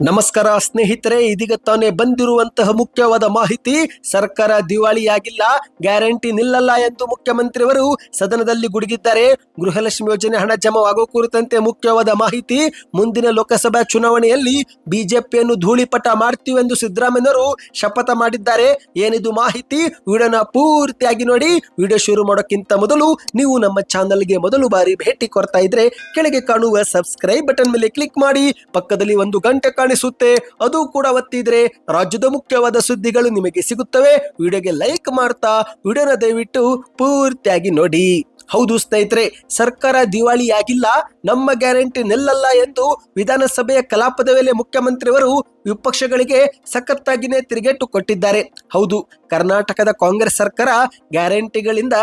ನಮಸ್ಕಾರ ಸ್ನೇಹಿತರೆ, ಇದೀಗ ತಾನೇ ಬಂದಿರುವಂತಹ ಮುಖ್ಯವಾದ ಮಾಹಿತಿ, ಸರ್ಕಾರ ದಿವಾಳಿಯಾಗಿಲ್ಲ, ಗ್ಯಾರಂಟಿ ನಿಲ್ಲಲ್ಲ ಎಂದು ಮುಖ್ಯಮಂತ್ರಿಯವರು ಸದನದಲ್ಲಿ ಗುಡುಗಿದ್ದಾರೆ. ಗೃಹಲಕ್ಷ್ಮಿ ಯೋಜನೆ ಹಣ ಜಮಾವಾಗುವ ಕುರಿತಂತೆ ಮುಖ್ಯವಾದ ಮಾಹಿತಿ, ಮುಂದಿನ ಲೋಕಸಭಾ ಚುನಾವಣೆಯಲ್ಲಿ ಬಿಜೆಪಿಯನ್ನು ಧೂಳಿಪಟ ಮಾಡ್ತೀವಿ ಎಂದು ಸಿದ್ದರಾಮಯ್ಯವರು ಶಪಥ ಮಾಡಿದ್ದಾರೆ. ಏನಿದು ಮಾಹಿತಿ? ವಿಡಿಯೋನ ಪೂರ್ತಿಯಾಗಿ ನೋಡಿ. ವಿಡಿಯೋ ಶುರು ಮಾಡೋಕ್ಕಿಂತ ಮೊದಲು ನೀವು ನಮ್ಮ ಚಾನಲ್ಗೆ ಮೊದಲು ಬಾರಿ ಭೇಟಿ ಕೊಡ್ತಾ ಇದ್ರೆ, ಕೆಳಗೆ ಕಾಣುವ ಸಬ್ಸ್ಕ್ರೈಬ್ ಬಟನ್ ಮೇಲೆ ಕ್ಲಿಕ್ ಮಾಡಿ, ಪಕ್ಕದಲ್ಲಿ ಒಂದು ಗಂಟೆ ಕಾಣಿಸುತ್ತೆ. ಅದು ಕೂಡ ಒತ್ತಿದ್ರೆ ರಾಜ್ಯದ ಮುಖ್ಯವಾದ ಸುದ್ದಿಗಳು ನಿಮಗೆ ಸಿಗುತ್ತವೆ. ವಿಡಿಯೋಗೆ ಲೈಕ್ ಮಾಡ್ತಾ, ವಿಡಿಯೋನ ದಯವಿಟ್ಟು ಪೂರ್ತಿಯಾಗಿ ನೋಡಿ. ಹೌದು ಸ್ನೇಹಿತರೆ, ಸರ್ಕಾರ ದಿವಾಳಿಯಾಗಿಲ್ಲ. ನಮ್ಮ ಗ್ಯಾರಂಟಿ ನಿಲ್ಲಲ್ಲ ಎಂದು ವಿಧಾನಸಭೆಯ ಕಲಾಪದ ವೇಳೆ ಮುಖ್ಯಮಂತ್ರಿಯವರು ವಿಪಕ್ಷಗಳಿಗೆ ಸಖತ್ತಾಗಿನೇ ತಿರುಗೇಟು ಕೊಟ್ಟಿದ್ದಾರೆ. ಹೌದು, ಕರ್ನಾಟಕದ ಕಾಂಗ್ರೆಸ್ ಸರ್ಕಾರ ಗ್ಯಾರಂಟಿಗಳಿಂದ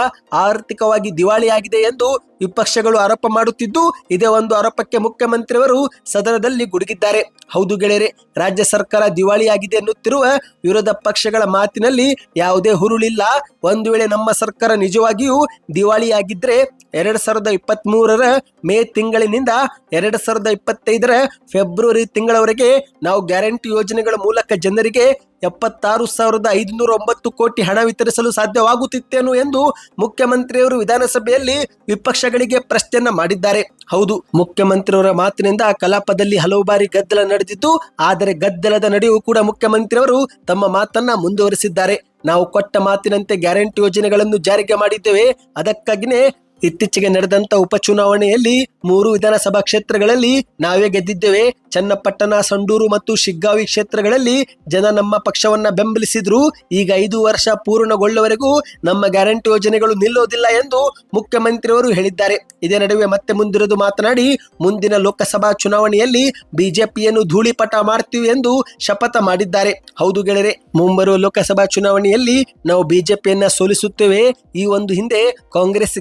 ಆರ್ಥಿಕವಾಗಿ ದಿವಾಳಿಯಾಗಿದೆ ಎಂದು ವಿಪಕ್ಷಗಳು ಆರೋಪ ಮಾಡುತ್ತಿದ್ದು, ಇದೇ ಒಂದು ಆರೋಪಕ್ಕೆ ಮುಖ್ಯಮಂತ್ರಿಯವರು ಸದನದಲ್ಲಿ ಗುಡುಗಿದ್ದಾರೆ. ಹೌದು ಗೆಳೆಯರೆ, ರಾಜ್ಯ ಸರ್ಕಾರ ದಿವಾಳಿಯಾಗಿದೆ ಎನ್ನುತ್ತಿರುವ ವಿರೋಧ ಪಕ್ಷಗಳ ಮಾತಿನಲ್ಲಿ ಯಾವುದೇ ಹುರುಳಿಲ್ಲ. ಒಂದು ವೇಳೆ ನಮ್ಮ ಸರ್ಕಾರ ನಿಜವಾಗಿಯೂ ದಿವಾಳಿಯಾಗಿದ್ರೆ, ಎರಡ್ ಸಾವಿರದ ಇಪ್ಪತ್ತ್ ಮೂರರ ಮೇ ತಿಂಗಳಿನಿಂದ ಎರಡ್ ಸಾವಿರದ ಇಪ್ಪತ್ತೈದರ ಫೆಬ್ರವರಿ ತಿಂಗಳವರೆಗೆ ನಾವು ಗ್ಯಾರಂಟಿ ಯೋಜನೆಗಳ ಮೂಲಕ ಜನರಿಗೆ ಎಪ್ಪತ್ತಾರು ಸಾವಿರದ ಐದುನೂರ ಒಂಬತ್ತು ಕೋಟಿ ಹಣ ವಿತರಿಸಲು ಸಾಧ್ಯವಾಗುತ್ತಿತ್ತೇನು ಎಂದು ಮುಖ್ಯಮಂತ್ರಿಯವರು ವಿಧಾನಸಭೆಯಲ್ಲಿ ವಿಪಕ್ಷಗಳಿಗೆ ಪ್ರಶ್ನೆಯನ್ನ ಮಾಡಿದ್ದಾರೆ. ಹೌದು, ಮುಖ್ಯಮಂತ್ರಿಯವರ ಮಾತಿನಿಂದ ಕಲಾಪದಲ್ಲಿ ಹಲವು ಬಾರಿ ಗದ್ದಲ ನಡೆದಿದ್ದು, ಆದರೆ ಗದ್ದಲದ ನಡೆಯು ಕೂಡ ಮುಖ್ಯಮಂತ್ರಿಯವರು ತಮ್ಮ ಮಾತನ್ನ ಮುಂದುವರಿಸಿದ್ದಾರೆ. ನಾವು ಕೊಟ್ಟ ಮಾತಿನಂತೆ ಗ್ಯಾರಂಟಿ ಯೋಜನೆಗಳನ್ನು ಜಾರಿಗೆ ಮಾಡಿದ್ದೇವೆ. ಅದಕ್ಕಾಗಿನೇ ಇತ್ತೀಚೆಗೆ ನಡೆದಂತ ಉಪಚುನಾವಣೆಯಲ್ಲಿ ಮೂರು ವಿಧಾನಸಭಾ ಕ್ಷೇತ್ರಗಳಲ್ಲಿ ನಾವೇ ಗೆದ್ದಿದ್ದೇವೆ. ಚನ್ನಪಟ್ಟಣ, ಸಂಡೂರು ಮತ್ತು ಶಿಗ್ಗಾವಿ ಕ್ಷೇತ್ರಗಳಲ್ಲಿ ಜನ ನಮ್ಮ ಪಕ್ಷವನ್ನ ಬೆಂಬಲಿಸಿದ್ರು. ಈಗ ಐದು ವರ್ಷ ಪೂರ್ಣಗೊಳ್ಳುವವರೆಗೂ ನಮ್ಮ ಗ್ಯಾರಂಟಿ ಯೋಜನೆಗಳು ನಿಲ್ಲೋದಿಲ್ಲ ಎಂದು ಮುಖ್ಯಮಂತ್ರಿಯವರು ಹೇಳಿದ್ದಾರೆ. ಇದೇ ನಡುವೆ ಮತ್ತೆ ಮುಂದಿರೋದು ಮಾತನಾಡಿ, ಮುಂದಿನ ಲೋಕಸಭಾ ಚುನಾವಣೆಯಲ್ಲಿ ಬಿಜೆಪಿಯನ್ನು ಧೂಳಿಪಟ ಮಾಡ್ತೀವಿ ಎಂದು ಶಪಥ ಮಾಡಿದ್ದಾರೆ. ಹೌದು ಗೆಳೆಯರೆ, ಮುಂಬರುವ ಲೋಕಸಭಾ ಚುನಾವಣೆಯಲ್ಲಿ ನಾವು ಬಿಜೆಪಿಯನ್ನ ಸೋಲಿಸುತ್ತೇವೆ. ಈ ಒಂದು ಹಿಂದೆ ಕಾಂಗ್ರೆಸ್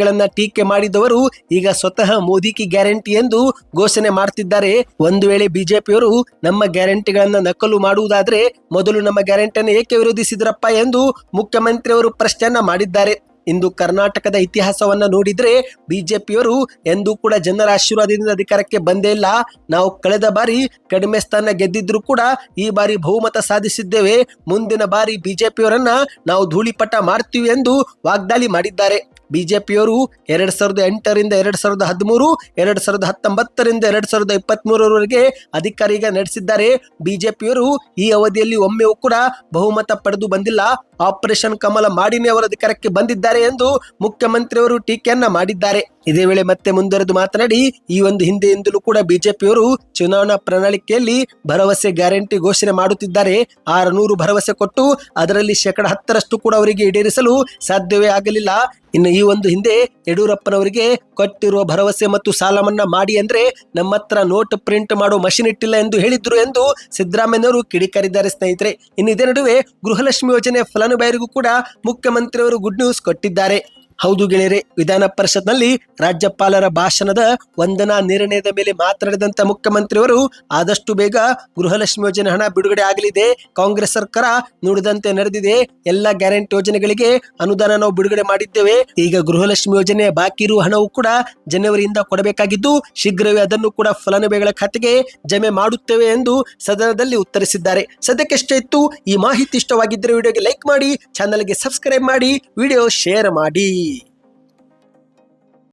ಗ್ಯಾರಂಟಿಗಳನ್ನ ಟೀಕೆ ಮಾಡಿದವರು ಈಗ ಸ್ವತಃ ಮೋದಿ ಕಿ ಗ್ಯಾರಂಟಿ ಎಂದು ಘೋಷಣೆ ಮಾಡ್ತಿದ್ದಾರೆ. ಒಂದು ವೇಳೆ ಬಿಜೆಪಿಯವರು ನಮ್ಮ ಗ್ಯಾರಂಟಿಗಳನ್ನ ನಕಲು ಮಾಡುವುದಾದ್ರೆ ಮೊದಲು ನಮ್ಮ ಗ್ಯಾರಂಟಿಯನ್ನು ಏಕೆ ವಿರೋಧಿಸಿದ್ರಪ್ಪ ಎಂದು ಮುಖ್ಯಮಂತ್ರಿಯವರು ಪ್ರಶ್ನೆಯನ್ನ ಮಾಡಿದ್ದಾರೆ. ಇಂದು ಕರ್ನಾಟಕದ ಇತಿಹಾಸವನ್ನ ನೋಡಿದ್ರೆ ಬಿಜೆಪಿಯವರು ಎಂದೂ ಕೂಡ ಜನರ ಆಶೀರ್ವಾದದಿಂದ ಅಧಿಕಾರಕ್ಕೆ ಬಂದೇ ಇಲ್ಲ. ನಾವು ಕಳೆದ ಬಾರಿ ಕಡಿಮೆ ಸ್ಥಾನ ಗೆದ್ದಿದ್ರು ಕೂಡ ಈ ಬಾರಿ ಬಹುಮತ ಸಾಧಿಸಿದ್ದೇವೆ. ಮುಂದಿನ ಬಾರಿ ಬಿಜೆಪಿಯವರನ್ನ ನಾವು ಧೂಳಿಪಟ ಮಾಡ್ತೀವಿ ಎಂದು ವಾಗ್ದಾಳಿ ಮಾಡಿದ್ದಾರೆ. ಬಿಜೆಪಿಯವರು ಎರಡ್ ಸಾವಿರದ ಎಂಟರಿಂದ ಎರಡ್ ಸಾವಿರದ ಹದಿಮೂರು, ಎರಡ್ ಸಾವಿರದ ಹತ್ತೊಂಬತ್ತರಿಂದ ಎರಡ್ ಸಾವಿರದ ಇಪ್ಪತ್ತ್ ಮೂರರವರೆಗೆ ಅಧಿಕಾರ ಈಗ ನಡೆಸಿದ್ದಾರೆ ಬಿಜೆಪಿಯವರು ಈ ಅವಧಿಯಲ್ಲಿ ಒಮ್ಮೆಯೂ ಕೂಡ ಬಹುಮತ ಪಡೆದು ಬಂದಿಲ್ಲ. ಆಪರೇಷನ್ ಕಮಲ ಮಾಡಿನೇ ಅವರ ಅಧಿಕಾರಕ್ಕೆ ಬಂದಿದ್ದಾರೆ ಎಂದು ಮುಖ್ಯಮಂತ್ರಿಯವರು ಟೀಕೆಯನ್ನ ಮಾಡಿದ್ದಾರೆ. ಇದೇ ವೇಳೆ ಮತ್ತೆ ಮುಂದುವರೆದು ಮಾತನಾಡಿ, ಈ ಒಂದು ಹಿಂದೆಯಿಂದಲೂ ಕೂಡ ಬಿಜೆಪಿಯವರು ಚುನಾವಣಾ ಪ್ರಣಾಳಿಕೆಯಲ್ಲಿ ಭರವಸೆ ಗ್ಯಾರಂಟಿ ಘೋಷಣೆ ಮಾಡುತ್ತಿದ್ದಾರೆ. ಆರುನೂರು ಭರವಸೆ ಕೊಟ್ಟು ಅದರಲ್ಲಿ ಶೇಕಡ ಹತ್ತರಷ್ಟು ಕೂಡ ಅವರಿಗೆ ಈಡೇರಿಸಲು ಸಾಧ್ಯವೇ ಆಗಲಿಲ್ಲ. ಇನ್ನು ಈ ಒಂದು ಹಿಂದೆ ಯಡಿಯೂರಪ್ಪನವರಿಗೆ ಕೊಟ್ಟಿರುವ ಭರವಸೆ ಮತ್ತು ಸಾಲ ಮನ್ನಾ ಮಾಡಿ ಅಂದ್ರೆ ನಮ್ಮ ಹತ್ರ ನೋಟ್ ಪ್ರಿಂಟ್ ಮಾಡೋ ಮಷಿನ್ ಇಟ್ಟಿಲ್ಲ ಎಂದು ಹೇಳಿದ್ರು ಎಂದು ಸಿದ್ದರಾಮಯ್ಯನವರು ಕಿಡಿಕಾರಿದ್ದಾರೆ ಸ್ನೇಹಿತರೆ. ಇನ್ನು ಇದೇ ನಡುವೆ ಗೃಹಲಕ್ಷ್ಮಿ ಯೋಜನೆ ಫಲಾನುಭವಿಗೂ ಕೂಡ ಮುಖ್ಯಮಂತ್ರಿಯವರು ಗುಡ್ ನ್ಯೂಸ್ ಕೊಟ್ಟಿದ್ದಾರೆ. ಹೌದು ಗೆಳೆಯರೆ, ವಿಧಾನ ಪರಿಷತ್ನಲ್ಲಿ ರಾಜ್ಯಪಾಲರ ಭಾಷಣದ ವಂದನಾ ನಿರ್ಣಯದ ಮೇಲೆ ಮಾತನಾಡಿದಂತ ಮುಖ್ಯಮಂತ್ರಿಯವರು, ಆದಷ್ಟು ಬೇಗ ಗೃಹಲಕ್ಷ್ಮಿ ಯೋಜನೆ ಹಣ ಬಿಡುಗಡೆ ಆಗಲಿದೆ, ಕಾಂಗ್ರೆಸ್ ಸರ್ಕಾರ ನುಡಿದಂತೆ ನಡೆದಿದೆ, ಎಲ್ಲ ಗ್ಯಾರಂಟಿ ಯೋಜನೆಗಳಿಗೆ ಅನುದಾನ ನಾವು ಬಿಡುಗಡೆ ಮಾಡಿದ್ದೇವೆ, ಈಗ ಗೃಹಲಕ್ಷ್ಮಿ ಯೋಜನೆ ಬಾಕಿ ಇರುವ ಹಣವು ಕೂಡ ಜನವರಿಯಿಂದ ಕೊಡಬೇಕಾಗಿದ್ದು, ಶೀಘ್ರವೇ ಅದನ್ನು ಕೂಡ ಫಲಾನುಭವಿಗಳ ಖಾತೆಗೆ ಜಮೆ ಮಾಡುತ್ತೇವೆ ಎಂದು ಸದನದಲ್ಲಿ ಉತ್ತರಿಸಿದ್ದಾರೆ. ಸದ್ಯಕ್ಕೆಷ್ಟೇ ಇತ್ತು, ಈ ಮಾಹಿತಿ ಇಷ್ಟವಾಗಿದ್ದರೆ ವಿಡಿಯೋಗೆ ಲೈಕ್ ಮಾಡಿ, ಚಾನಲ್ಗೆ ಸಬ್ಸ್ಕ್ರೈಬ್ ಮಾಡಿ, ವಿಡಿಯೋ ಶೇರ್ ಮಾಡಿ.